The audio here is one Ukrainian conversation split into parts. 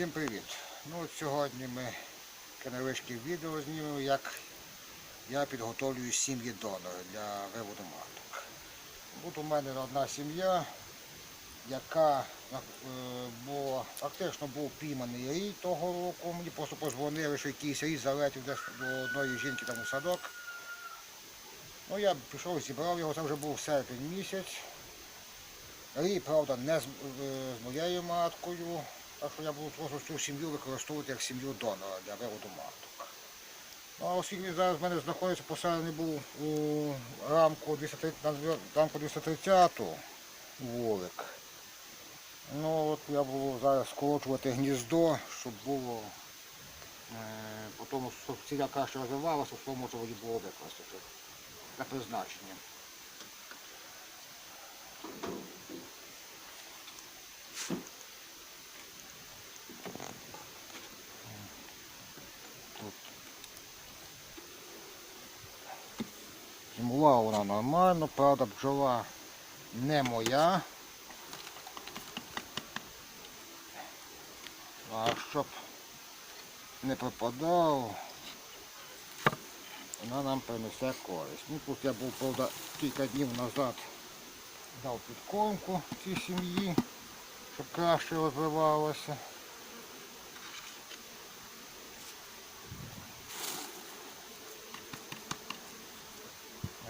Всім привіт! Ну Сьогодні ми таке відео знімемо, як я підготовлюю сім'ї донори для виводу маток. Тут у мене одна сім'я, яка е, була, фактично був пійманий рій того року. Мені просто позвонили, що якийсь рій залетів десь до одної жінки там у садок. Ну я пішов, зібрав його, це вже був серпень місяць. Рій, правда, не з, е, з моєю маткою. Так що я буду просто цю сім'ю використовувати як сім'ю донора для виводу маток. Ну, а оскільки зараз в мене знаходиться поселений був у рамку 230, на зв'я- рамку 230 вулик. Ну от я буду зараз скорочувати гніздо, щоб було е, по тому, щоб ціля краще розвивалася, що можна її було використати для призначення. Зимувала вона нормально, правда бджола не моя. А щоб не пропадав, вона нам принесе користь. Ну тут я був, правда, кілька днів назад дав підкормку цій сім'ї, щоб краще розвивалося.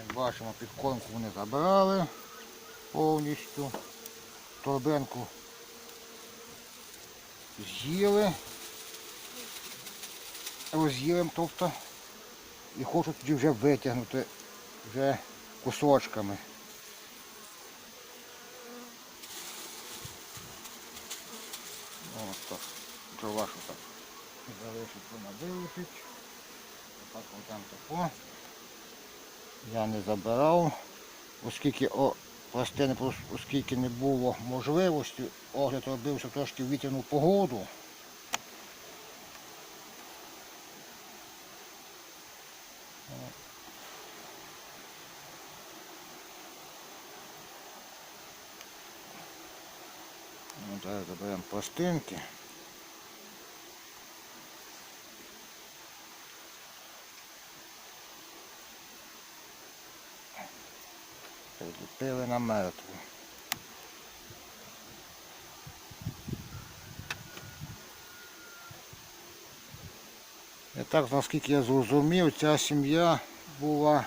Як бачимо, підкормку вони забрали повністю. Торбинку з'їли. Роз'їли, тобто, і хочуть тоді вже витягнути вже кусочками. Ось так. Що так. Залишить вона вилучить. Отак там тако. Я не забирав, оскільки о, пластини, оскільки не було можливості, огляд робився трошки в вітряну погоду. Ну, Зараз заберемо пластинки. Приліпили на мертву. І так, наскільки я зрозумів, ця сім'я була,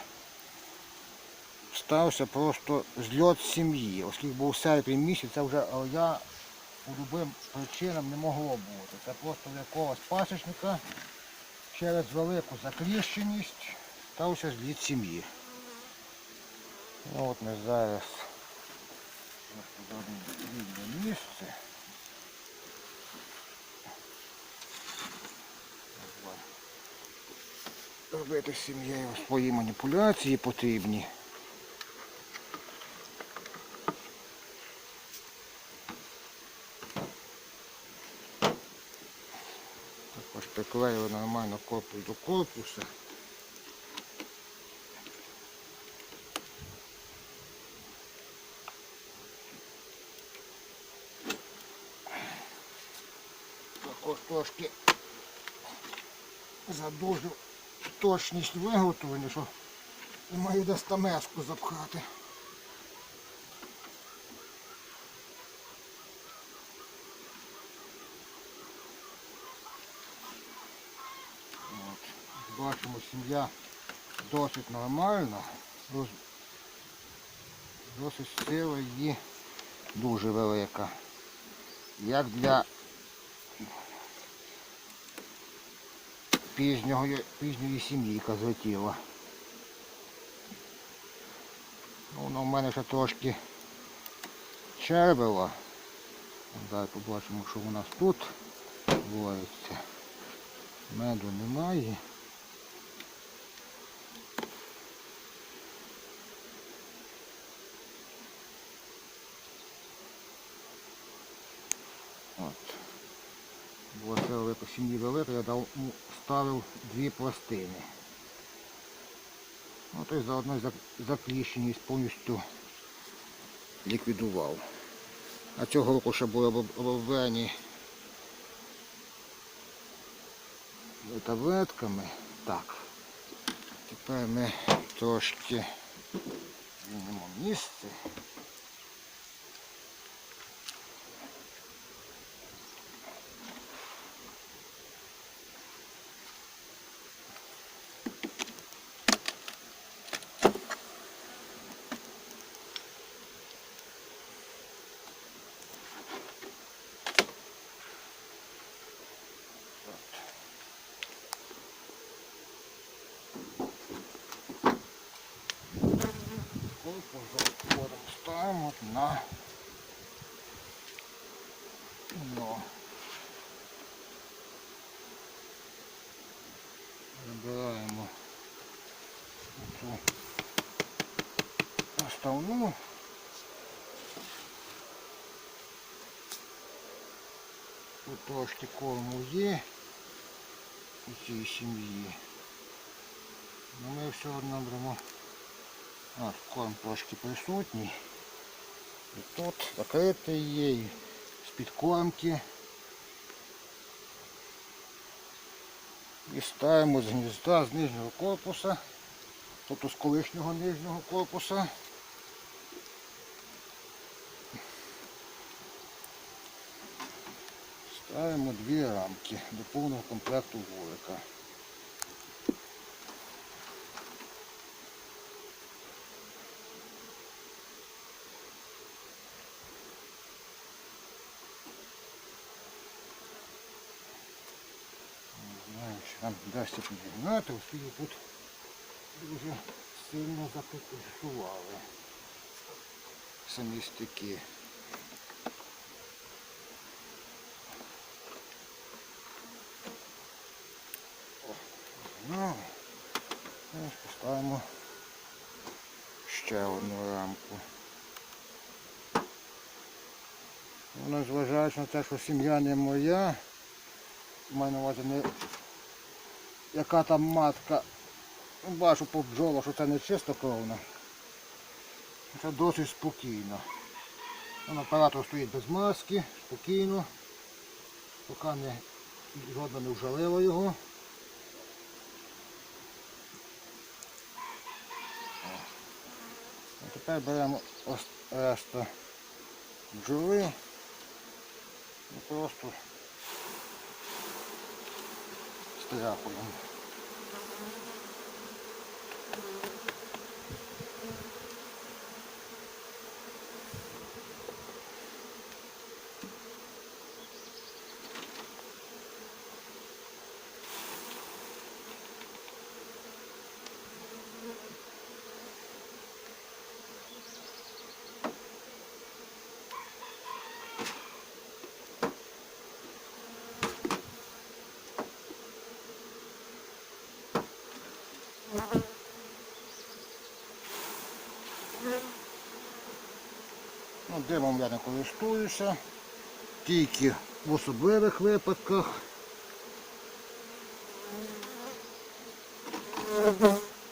стався просто зльот сім'ї, оскільки був серпень місяць, це вже я по любим причинам не могло бути. Це просто в якогось пасічника через велику закліщеність стався зліт сім'ї. Ну от ми зараз рівне місце. Робити сім'єю свої маніпуляції потрібні. Також приклеїли нормально корпус до корпуса. Також трошки задужив точність виготовлення, що і маю десь тамеску запхати. От. Бачимо, сім'я досить нормальна, досить сила її дуже велика. Як для пізнього, пізньої сім'ї, яка злетіла. Ну, в мене ще трошки червило. Давай побачимо, що у нас тут відбувається. Меду немає. Була це велика сім'ї велика, я дав, ну, ставив дві пластини. Ну, то й заодно зак- закліщеність повністю ліквідував. А цього року ще були об- оброблені таблетками. Так. Тепер ми трошки змінимо місце. Корпус заводом ставимо на дно. Забираємо цю основну. Тут трошки корму є у цій сім'ї. Ну ми все одно беремо От, корм трошки присутній. І тут закритий є, і з-під кормки. І ставимо з гнізда, з нижнього корпуса, тобто з колишнього нижнього корпуса. Ставимо дві рамки до повного комплекту вулика. Не нам вдасться підігнати, оскільки тут дуже сильно запекушували самі стики. О, Ну, поставимо ще одну рамку. Ну, незважаючи на те, що сім'я не моя, маю на увазі не яка там матка. Ну, Бачу по бджолах, що це не чистокровна. Це досить спокійно. Оператор стоїть без маски, спокійно, поки не жодна не вжалила його. А тепер беремо ось решта бджоли і просто 对啊，不能。Ну, димом я не користуюся, тільки в особливих випадках.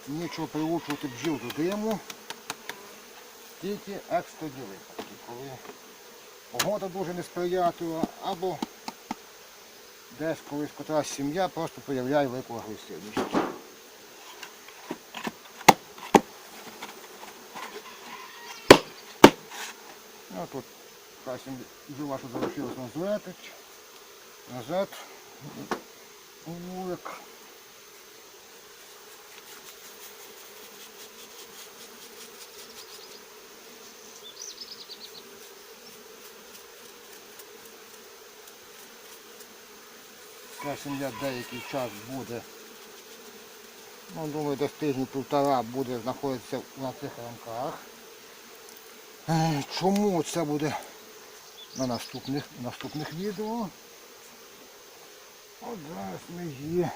Нічого приучувати бджіл до диму, тільки екстрені випадки, коли погода дуже несприятлива, або десь колись котра сім'я просто проявляє велику агресивність. Тут касім жила, що залишилось назад, назад, вулик. Ця сім'я деякий час буде, ну думаю, десь тижні півтора буде знаходитися на цих рамках. Чому це буде на наступних, наступних відео? От зараз ми її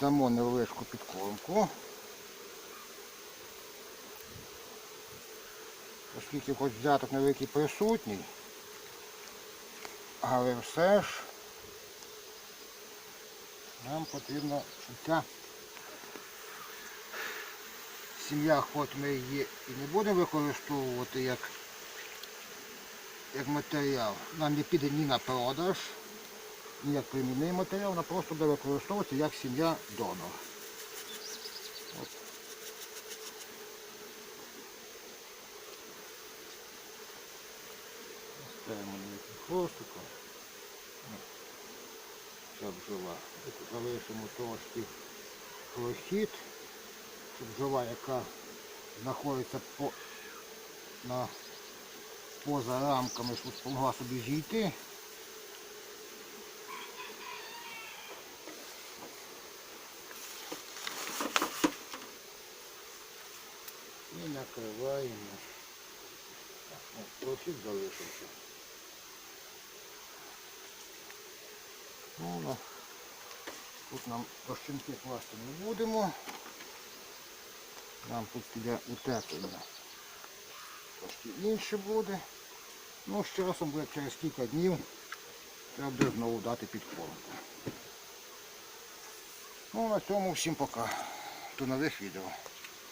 дамо невеличку підкормку. Оскільки хоч взяток невеликий присутній, але все ж нам потрібно, щоб сім'я, хоч ми її і не будемо використовувати як, як матеріал, нам не піде ні на продаж, ніяк примінний матеріал, вона просто буде використовуватися як сім'я донор. Ставимо на хвостиком. Бджола. От Залишимо трошки прохід, бджола, яка знаходиться по, на, поза рамками, щоб могла собі зійти. І накриваємо. О, Прохід залишився. Ну, тут нам розчинки класти не будемо. Нам тут піде утеплення. Трошки інше буде. Ну, з часом буде через кілька днів треба буде знову дати підкормку. Ну, на цьому всім пока. До нових відео.